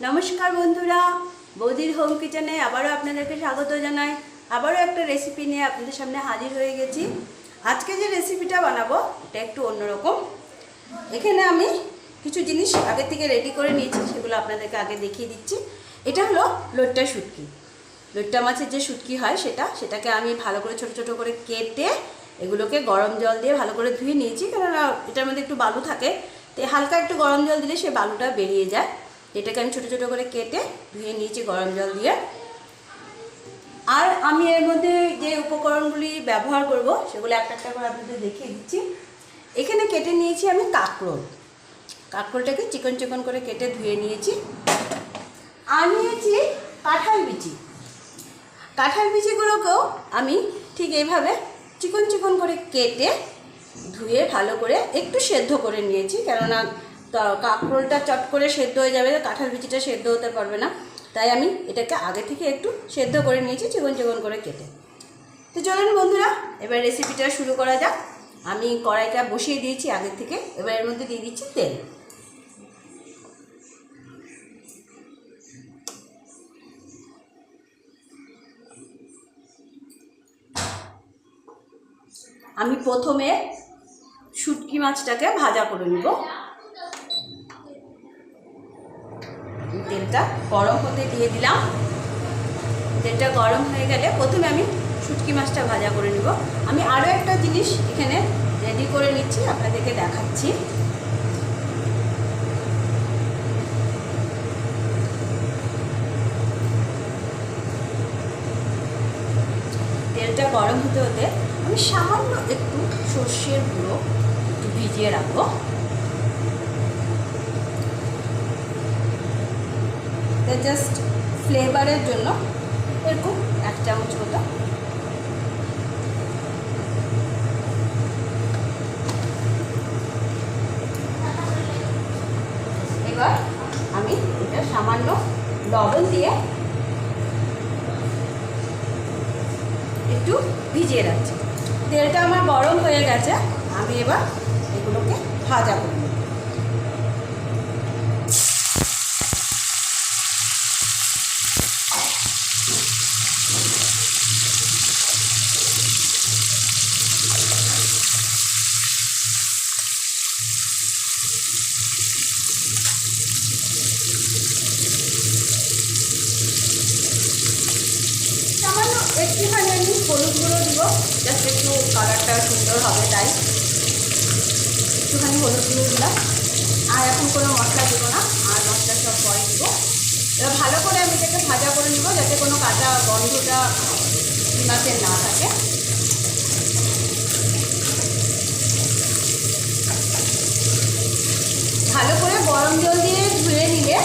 নমস্কার বন্ধুরা, বৌদির হোম কিচেনে আবারও আপনাদেরকে স্বাগত জানাই। আবারও একটা রেসিপি নিয়ে আপনাদের সামনে হাজির হয়ে গেছি। আজকে যে রেসিপিটা বানাবো, এটা একটু অন্যরকম। এখানে আমি কিছু জিনিস আগে থেকে রেডি করে নিয়েছি, সেগুলো আপনাদেরকে আগে দেখিয়ে দিচ্ছি। এটা হলো লোট্টা শুটকি। লোট্টা মাছের যে শুটকি হয় সেটা, সেটাকে আমি ভালো করে ছোট ছোট করে কেটে এগুলোকে গরম জল দিয়ে ভালো করে ধুয়ে নিয়েছি, কেননা এটার মধ্যে একটু বালু থাকে। তো হালকা একটু গরম জল দিলে সে বালুটা বেরিয়ে যায়। এটাকে আমি ছোটো ছোটো করে কেটে ধুয়ে নিয়েছি গরম জল দিয়ে। আর আমি এর মধ্যে যে উপকরণগুলি ব্যবহার করব, সেগুলো একটা একটা করে আপনাদের দেখিয়ে দিচ্ছি। এখানে কেটে নিয়েছি আমি কাঁকরোল। কাঁকরোলটাকে চিকন চিকন করে কেটে ধুয়ে নিয়েছি। আর নিয়েছি কাঁঠাল বিচি। কাঁঠাল বিচিগুলোকেও আমি ঠিক এইভাবে চিকন চিকন করে কেটে ধুয়ে ভালো করে একটু সেদ্ধ করে নিয়েছি, কেননা কাঁকরোলটা চট করে সেদ্ধ হয়ে যাবে, কাঁঠাল বিচিটা সেদ্ধ হতে পারবে না। তাই আমি এটাকে আগে থেকে একটু সেদ্ধ করে নিয়েছি, চিকন চিকন করে কেটে। তো চলুন বন্ধুরা, এবার রেসিপিটা শুরু করা যাক। আমি কড়াইটা বসিয়ে দিয়েছি আগে থেকে, এবার এর মধ্যে দিয়ে দিচ্ছি তেল। আমি প্রথমে শুটকি মাছটাকে ভাজা করে নিব। তেলটা গরম হতে দিয়ে দিলাম। তেলটা গরম হয়ে গেলে প্রথমে আমি শুটকি মাছটা ভাজা করে নিব। আমি আরও একটা জিনিস এখানে রেডি করে নিচ্ছি, আপনাদেরকে দেখাচ্ছি। তেলটা গরম হতে হতে আমি সামান্য একটু সর্ষের গুঁড়ো একটু ভিজিয়ে রাখব। জাস্ট ফ্লেভারের জন্য এরকম এক চামচ মতো। এবার আমি এটা সামান্য লবণ দিয়ে একটু ভিজিয়ে রাখছি। তেলটা আমার গরম হয়ে গেছে, আমি এবার এগুলোকে ভাজা করব সামান্য একটুখানি আমি হলুদ গুঁড়ো জাস্ট একটু কালারটা সুন্দর হবে তাই। একটুখানি হলুদ গুঁড়ো দিলাম। আর এখন কোনো মশলা দেবো না, আর মশলা সব পরে দিব। এবার ভালো করে আমি এটাকে ভাজা করে নেব, যাতে কোনো কাঁচা গন্ধটা মাছের না থাকে। ভালো করে গরম জল দিয়ে ধুয়ে নিলে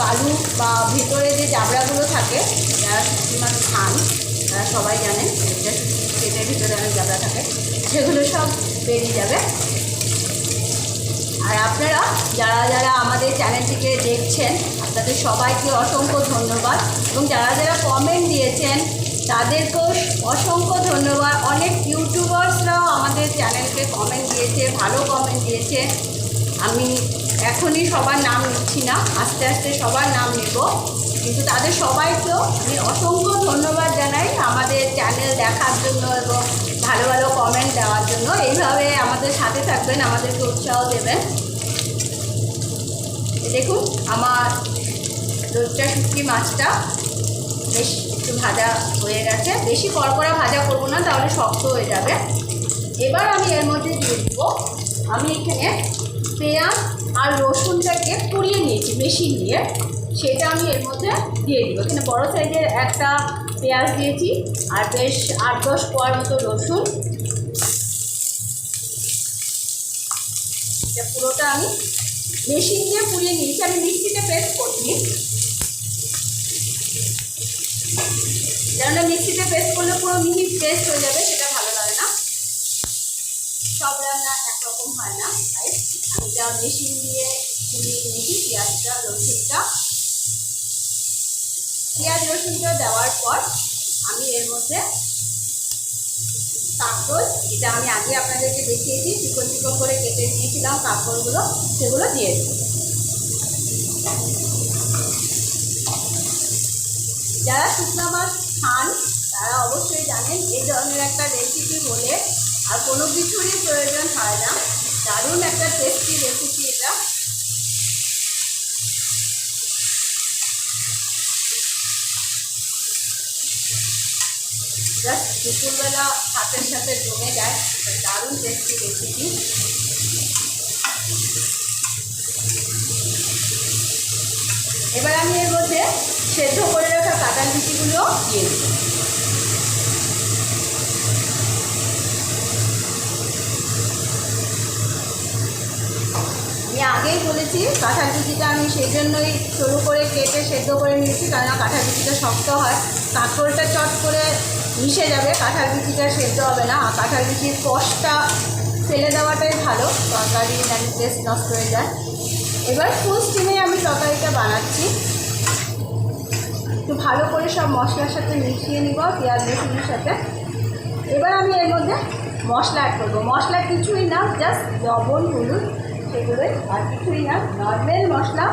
বালু বা ভেতরে যে জাবড়াগুলো থাকে, যারা মাছ খান তারা সবাই জানেন পেটের ভিতরে অনেক জাবড়া থাকে, সেগুলো সব বেরিয়ে যাবে। আর আপনারা যারা যারা আমাদের চ্যানেলটিকে দেখছেন, আপনাদের সবাইকে অসংখ্য ধন্যবাদ। এবং যারা যারা কমেন্ট দিয়েছেন, তাদেরকেও অসংখ্য ধন্যবাদ। অনেক ইউটিউবার্সরাও আমাদের চ্যানেলকে কমেন্ট দিয়েছে, ভালো কমেন্ট দিয়েছে। আমি এখনই সবার নাম নিচ্ছি না, আস্তে আস্তে সবার নাম নেব। কিন্তু তাদের সবাইকেও আমি অসংখ্য ধন্যবাদ জানাই আমাদের চ্যানেল দেখার জন্য এবং ভালো ভালো কমেন্ট দেওয়ার জন্য। এইভাবে আমাদের সাথে থাকবেন, আমাদেরকে উৎসাহ দেবেন। দেখুন, আমার রোজটা শুটকি মাছটা বেশ একটু ভাজা হয়ে গেছে। বেশি কড়কড়া ভাজা করব না, তাহলে শক্ত হয়ে যাবে। এবার আমি এর মধ্যে দিয়ে দিব, আমি এখানে পেঁয়াজ আর রসুনটাকে পুড়িয়ে নিয়েছি মেশিন দিয়ে। সেটা আমি এর মধ্যে দিয়ে দিব। এখানে বড় সাইজের একটা পেঁয়াজ দিয়েছি আর বেশ আট দশ কোয়ার মতো রসুন। এটা পুরোটা আমি মেশিন দিয়ে পুড়িয়ে নিয়েছি। আমি মিক্সিতে পেস্ট করিনি। কেননা মিক্সিতে পেস্ট করলে পুরো মিহি পেস্ট হয়ে যাবে, সেটা ভালো লাগে না। সব রান্না একরকম হয় না। তাই আমি যা মেশিন দিয়ে পুড়িয়ে নিয়েছি, পেঁয়াজটা, রসুনটা। পেঁয়াজ রসুনটা দেওয়ার পর আমি এর মধ্যে কাঁকরোল যেটা আমি আগে আপনাদেরকে দেখিয়েছি, চিকন চিকন করে কেটে নিয়েছিলাম কাঁকরোলগুলো সেগুলো দিয়ে যারা শুকনো মাছ খান, তারা অবশ্যই জানেন এই ধরনের একটা রেসিপি হলে আর কোনো কিছুরই প্রয়োজন হয় না। দারুণ একটা টেস্টি রেসিপি এটা। জাস্ট দুপুরবেলা ভাতের সাথে জমে যায়। দারুণ টেস্টি রেসিপি এবার আমি এর মধ্যে সেদ্ধ করে রাখা কাঁটার বিচিগুলো দিয়ে দেব। আমি আগেই বলেছি, কাঁঠাল বিচিটা আমি সেই জন্যই সরু করে কেটে সেদ্ধ করে নিয়েছি কারণ কাঁঠাল বিচিটা শক্ত হয়। কাঁকড়টা চট করে মিশে যাবে, কাঁঠাল বিচিটা সেদ্ধ হবে না। আর কাঁঠাল বিচির কষটা ফেলে দেওয়াটাই ভালো, তরকারি নাকি টেস্ট নষ্ট হয়ে যায়। এবার ফুল স্টিমে আমি তরকারিটা বানাচ্ছি। একটু ভালো করে সব মশলার সাথে মিশিয়ে নিব, পেঁয়াজ, রসুনের সাথে। এবার আমি এর মধ্যে মশলা অ্যাড করব। মশলা কিছুই না জাস্ট লবণ, হলুদ। সেগুলোই আর কিছুই না নর্মাল মশলা,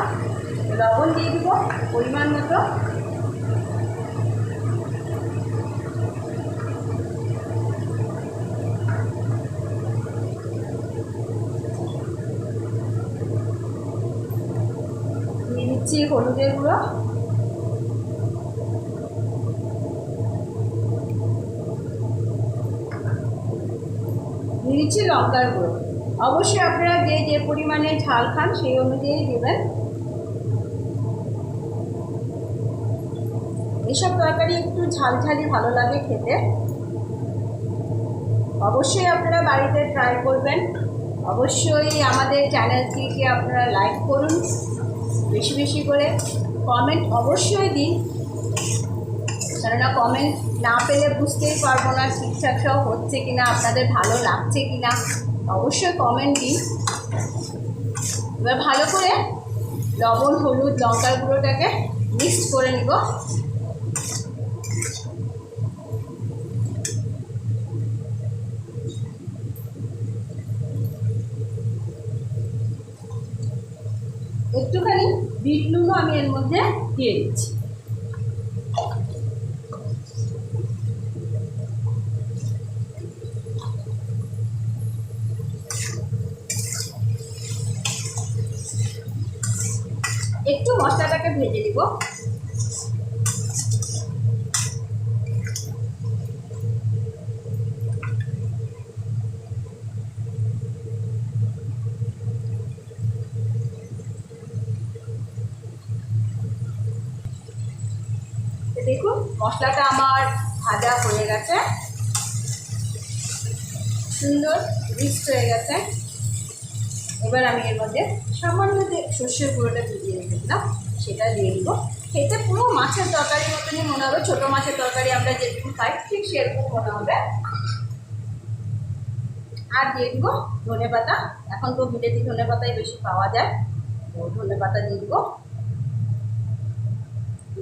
লবণ দিয়ে দিব পরিমাণ মতো। দিচ্ছি হলুদের গুঁড়ো। দিয়ে দিচ্ছি লঙ্কার গুঁড়ো। অবশ্যই আপনারা যে যে পরিমাণে ঝাল খান সেই অনুযায়ী দেবেন। এসব তরকারি একটু ঝাল ঝালি ভালো লাগে খেতে। অবশ্যই আপনারা বাড়িতে ট্রাই করবেন। অবশ্যই আমাদের চ্যানেলটিকে আপনারা লাইক করুন। বেশি বেশি করে কমেন্ট অবশ্যই দিন। কেননা কমেন্ট না পেলে বুঝতেই পারব না ঠিকঠাক সব হচ্ছে কিনা, আপনাদের ভালো লাগছে কিনা। অবশ্যই কমেন্ট দিন। এবার ভালো করে লবণ, হলুদ, লঙ্কার গুঁড়োটাকে মিক্সড করে নিব। একটুখানি বিট নুনও আমি এর মধ্যে দিয়ে দিচ্ছি একটু মশলাটাকে ভেজে নিব। দেখুন মশলাটা আমার ভাজা হয়ে গেছে। সুন্দর মিক্সড হয়ে গেছে। এবার আমি এর মধ্যে সামান্য যে সর্ষের গুঁড়োটা ভিজিয়ে রেখেছিলাম, সেটা দিয়ে দিব। খেতে পুরো মাছের তরকারি মতনই মনে হবে, ছোটো মাছের তরকারি আমরা যেরকম খাই, ঠিক সেরকম মনে হবে। আর দিয়ে দিব ধনে পাতা। এখন তো বিলেতি ধনে পাতাই বেশি পাওয়া যায়, তো ধনে পাতা দিয়ে দিব।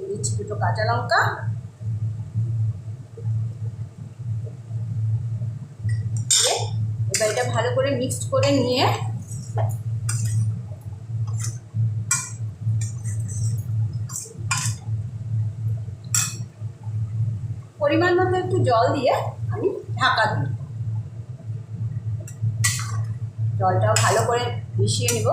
দিচ্ছি দুটো কাঁচা লঙ্কা। এবার এটা ভালো করে মিক্সড করে নিয়ে পরিমাণ মতো একটু জল দিয়ে আমি ঢাকা দিই। জলটাও ভালো করে মিশিয়ে নেব।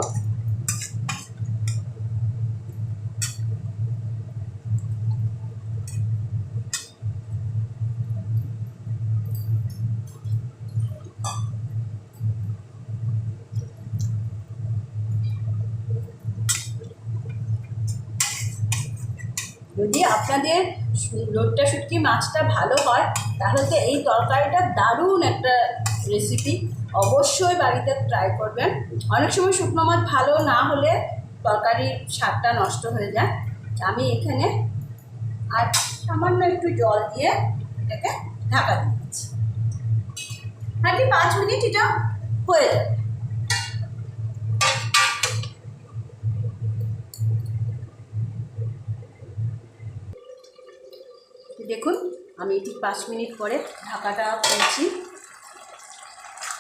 যদি আপনাদের লোটটা শুটকি মাছটা ভালো হয়, তাহলে তো এই তরকারিটা দারুণ একটা রেসিপি অবশ্যই বাড়িতে ট্রাই করবেন। অনেক সময় শুকনো মাছ ভালো না হলে তরকারির স্বাদটা নষ্ট হয়ে যায়। আমি এখানে আর সামান্য একটু জল দিয়ে এটাকে ঢাকা দিয়ে দিচ্ছি। কি পাঁচ মিনিট এটা হয়ে যাবে দেখুন আমি ঠিক পাঁচ মিনিট পরে ঢাকাটা খুলছি।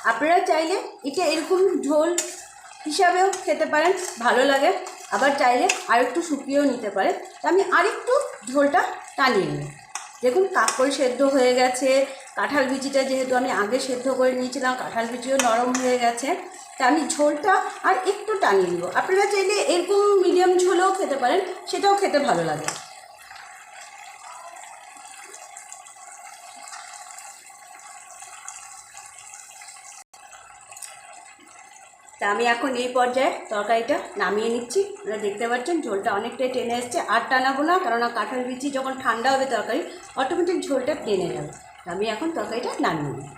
আপনারা চাইলে এটা এরকম ঝোল হিসাবেও খেতে পারেন, ভালো লাগে। আবার চাইলে আরেকটু শুকিয়েও নিতে পারেন। তা আমি আরেকটু ঝোলটা টানিয়ে নিই। দেখুন কাকড় সেদ্ধ হয়ে গেছে। কাঁঠাল বিচিটা যেহেতু আমি আগে সেদ্ধ করে নিয়েছিলাম, কাঁঠাল বিচিও নরম হয়ে গেছে। তা আমি ঝোলটা আর একটু টানিয়ে নিব। আপনারা চাইলে এরকম মিডিয়াম ঝোলও খেতে পারেন, সেটাও খেতে ভালো লাগে। তা আমি এখন এই পর্যায়ে তরকারিটা নামিয়ে নিচ্ছি। আপনারা দেখতে পাচ্ছেন ঝোলটা অনেকটাই টেনে এসছে। আর টানাবো না, কেননা কাঁঠাল বিচি যখন ঠান্ডা হবে তরকারি, অটোমেটিক ঝোলটা টেনে যাবে আমি এখন তরকারিটা নামিয়ে নিই।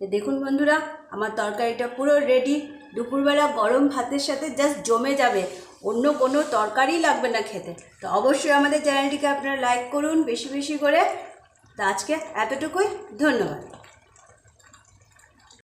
দেখুন বন্ধুরা, আমার তরকারিটা পুরো রেডি দুপুরবেলা গরম ভাতের সাথে জাস্ট জমে যাবে। অন্য কোনো তরকারি লাগবে না খেতে। তো অবশ্যই আমাদের চ্যানেলটিকে আপনারা লাইক করুন বেশি বেশি করে। তো আজকে এতটুকুই, ধন্যবাদ।